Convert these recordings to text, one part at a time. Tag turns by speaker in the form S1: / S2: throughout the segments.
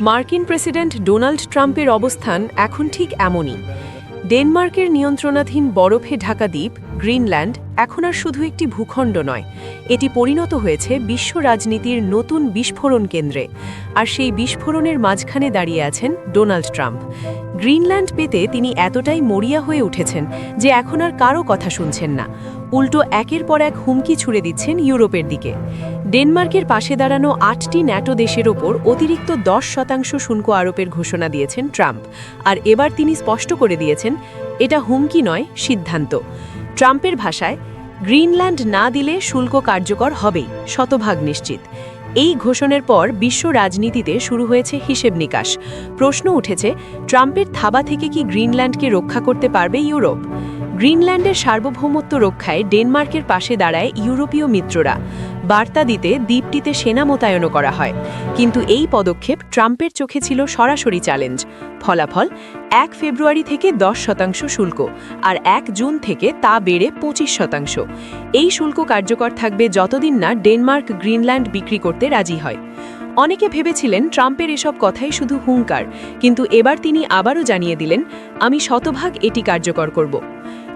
S1: মার্কিন president Donald ট্রাম্পের অবস্থান এখন ঠিক এমনই। ডেনমার্কের নিয়ন্ত্রণাধীন বরফে ঢাকা দ্বীপ, গ্রিনল্যান্ড, এখন আর শুধু একটি ভূখণ্ড নয়। এটি পরিণত হয়েছে বিশ্ব রাজনীতির নতুন বিস্ফোরণ কেন্দ্রে। আর সেই বিস্ফোরণের মাঝখানে দাঁড়িয়ে আছেন ডোনাল্ড ট্রাম্প। গ্রিনল্যান্ড পেতে তিনি এতটাই মরিয়া হয়ে উঠেছেন যে এখন আর কারও কথা শুনছেন না। উল্টো একের পর এক হুমকি ছুড়ে দিচ্ছেন ইউরোপের দিকে। ডেনমার্কের পাশে দাঁড়ানো আটটি ন্যাটো দেশের ওপর অতিরিক্ত দশ শতাংশ শুল্ক আরোপের ঘোষণা দিয়েছেন ট্রাম্প। আর এবার তিনি স্পষ্ট করে দিয়েছেন, এটা হুমকি নয়, সিদ্ধান্ত। ট্রাম্পের ভাষায়, গ্রিনল্যান্ড না দিলে শুল্ক কার্যকর হবেই, শতভাগ নিশ্চিত। এই ঘোষণার পর বিশ্ব রাজনীতিতে শুরু হয়েছে হিসেব নিকাশ। প্রশ্ন উঠেছে, ট্রাম্পের থাবা থেকে কি গ্রিনল্যান্ডকে রক্ষা করতে পারবে ইউরোপ? গ্রিনল্যান্ডের সার্বভৌমত্ব রক্ষায় ডেনমার্কের পাশে দাঁড়ায় ইউরোপীয় মিত্ররা। বার্তা দিতে দ্বীপটিতে সেনা মোতায়েনও করা হয়। কিন্তু এই পদক্ষেপ ট্রাম্পের চোখে ছিল সরাসরি চ্যালেঞ্জ। ফলাফল, এক ফেব্রুয়ারি থেকে দশ শতাংশ শুল্ক আর এক জুন থেকে তা বেড়ে পঁচিশ শতাংশ। এই শুল্ক কার্যকর থাকবে যতদিন না ডেনমার্ক গ্রিনল্যান্ড বিক্রি করতে রাজি হয়। অনেকে ভেবেছিলেন ট্রাম্পের এসব কথাই শুধু হুঙ্কার, কিন্তু এবার তিনি আবারও জানিয়ে দিলেন, আমি শতভাগ এটি কার্যকর করব।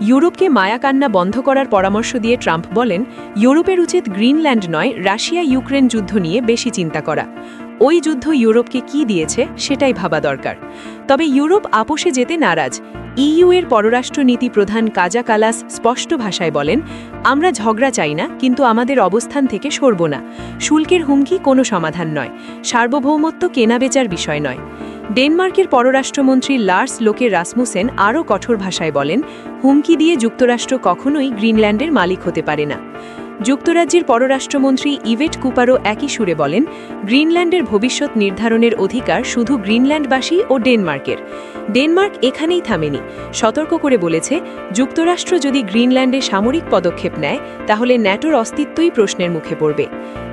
S1: ইউরোপকে মায়াকান্না বন্ধ করার পরামর্শ দিয়ে ট্রাম্প বলেন, ইউরোপের উচিত গ্রিনল্যান্ড নয় রাশিয়া ইউক্রেন যুদ্ধ নিয়ে বেশি চিন্তা করা। ওই যুদ্ধ ইউরোপকে কি দিয়েছে সেটাই ভাবা দরকার। তবে ইউরোপ আপোষে যেতে নারাজ। ইইউ এর পররাষ্ট্রনীতি প্রধান কাজা কালাস স্পষ্ট ভাষায় বলেন, আমরা ঝগড়া চাই না, কিন্তু আমাদের অবস্থান থেকে সরব না। শুল্কের হুমকি কোনো সমাধান নয়। সার্বভৌমত্ব কেনাবেচার বিষয় নয়। ডেনমার্কের পররাষ্ট্রমন্ত্রী লার্স লোকে রাসমুসেন আরও কঠোর ভাষায় বলেন, হুমকি দিয়ে যুক্তরাষ্ট্র কখনোই গ্রিনল্যান্ডের মালিক হতে পারে না। যুক্তরাজ্যের পররাষ্ট্রমন্ত্রী ইভেট কুপারও একই সুরে বলেন, গ্রিনল্যান্ডের ভবিষ্যৎ নির্ধারণের অধিকার শুধু গ্রিনল্যান্ডবাসী ও ডেনমার্কের। ডেনমার্ক এখানেই থামেনি। সতর্ক করে বলেছে, যুক্তরাষ্ট্র যদি গ্রিনল্যান্ডে সামরিক পদক্ষেপ নেয়, তাহলে ন্যাটোর অস্তিত্বই প্রশ্নের মুখে পড়বে।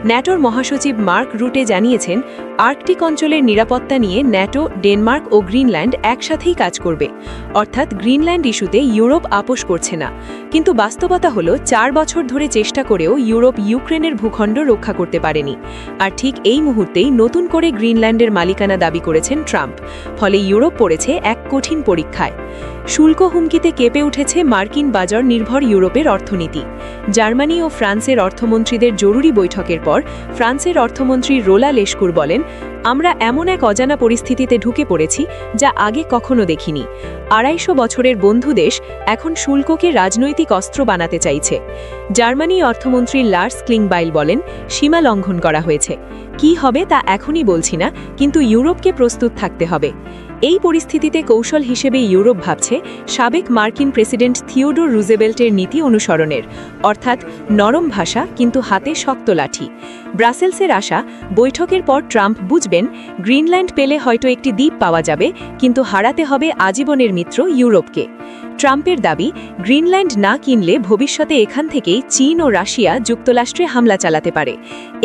S1: ন্যাটোর মহাসচিব মার্ক রুটে জানিয়েছেন আর্কটিক অঞ্চলের নিরাপত্তা নিয়ে ন্যাটো, ডেনমার্ক ও গ্রিনল্যান্ড একসাথেই কাজ করবে। অর্থাৎ গ্রিনল্যান্ড ইস্যুতে ইউরোপ আপোষ করছে না। কিন্তু বাস্তবতা হলো, চার বছর ধরে চেষ্টা করেও ইউরোপ ইউক্রেনের ভূখণ্ড রক্ষা করতে পারেনি। আর ঠিক এই মুহূর্তেই নতুন করে গ্রিনল্যান্ডের মালিকানা দাবি করেছেন ট্রাম্প। ফলে ইউরোপ পড়েছে এক কঠিন পরীক্ষায়। শুল্ক হুমকিতে কেঁপে উঠেছে মার্কিন বাজার নির্ভর ইউরোপের অর্থনীতি। জার্মানি ও ফ্রান্সের অর্থমন্ত্রীদের জরুরি বৈঠকের পর ফ্রান্সের অর্থমন্ত্রী রোলা লেশকুর বলেন, আমরা এমন এক অজানা পরিস্থিতিতে ঢুকে পড়েছি যা আগে কখনো দেখিনি। আড়াইশো বছরের বন্ধু দেশ এখন শুল্ককে রাজনৈতিক অস্ত্র বানাতে চাইছে। জার্মানি অর্থমন্ত্রী লার্স ক্লিংবাইল বলেন, সীমা লঙ্ঘন করা হয়েছে। কি হবে তা এখনই বলছি না, কিন্তু ইউরোপকে প্রস্তুত থাকতে হবে। এই পরিস্থিতিতে কৌশল হিসেবে ইউরোপ ভাবছে সাবেক মার্কিন প্রেসিডেন্ট থিওডোর রুজেবেল্টের নীতি অনুসরণের। অর্থাৎ নরম ভাষা কিন্তু হাতে শক্ত লাঠি। ব্রাসেলসের আশা, বৈঠকের পর ট্রাম্প বুঝবেন, গ্রিনল্যান্ড পেলে হয়তো একটি দ্বীপ পাওয়া যাবে, কিন্তু হারাতে হবে আজীবনের মিত্র ইউরোপকে। ট্রাম্পের দাবি, গ্রিনল্যান্ড না কিনলে ভবিষ্যতে এখান থেকেই চীন ও রাশিয়া যুক্তরাষ্ট্রে হামলা চালাতে পারে।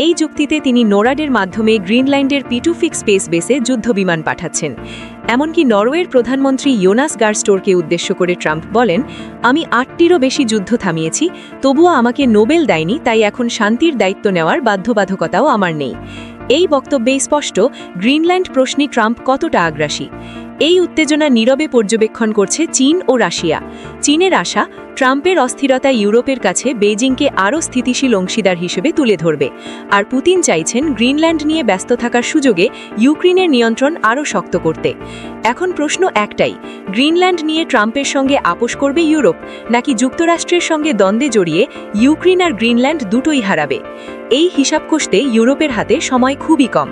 S1: এই যুক্তিতে তিনি নোরাডের মাধ্যমে গ্রিনল্যান্ডের পিটুফিক স্পেস বেসে যুদ্ধবিমান পাঠাচ্ছেন। এমনকি নরওয়ের প্রধানমন্ত্রী ইয়োনাস গার্স্টোরকে উদ্দেশ্য করে ট্রাম্প বলেন, আমি আটটিরও বেশি যুদ্ধ থামিয়েছি, তবুও আমাকে নোবেল দেয়নি, তাই এখন শান্তির দায়িত্ব নেওয়ার বাধ্যবাধকতাও আমার নেই। এই বক্তব্যেই স্পষ্ট, গ্রিনল্যান্ড প্রশ্নে ট্রাম্প কতটা আগ্রাসী? এই উত্তেজনা নীরবে পর্যবেক্ষণ করছে চীন ও রাশিয়া। চীনের আশা, ট্রাম্পের অস্থিরতা ইউরোপের কাছে বেজিংকে আরও স্থিতিশীল অংশীদার হিসেবে তুলে ধরবে। আর পুতিন চাইছেন গ্রিনল্যান্ড নিয়ে ব্যস্ত থাকার সুযোগে ইউক্রেনের নিয়ন্ত্রণ আরও শক্ত করতে। এখন প্রশ্ন একটাই, গ্রিনল্যান্ড নিয়ে ট্রাম্পের সঙ্গে আপোষ করবে ইউরোপ, নাকি যুক্তরাষ্ট্রের সঙ্গে দ্বন্দ্বে জড়িয়ে ইউক্রেন আর গ্রিনল্যান্ড দুটোই হারাবে? এই হিসাব কষতে ইউরোপের হাতে সময় খুবই কম।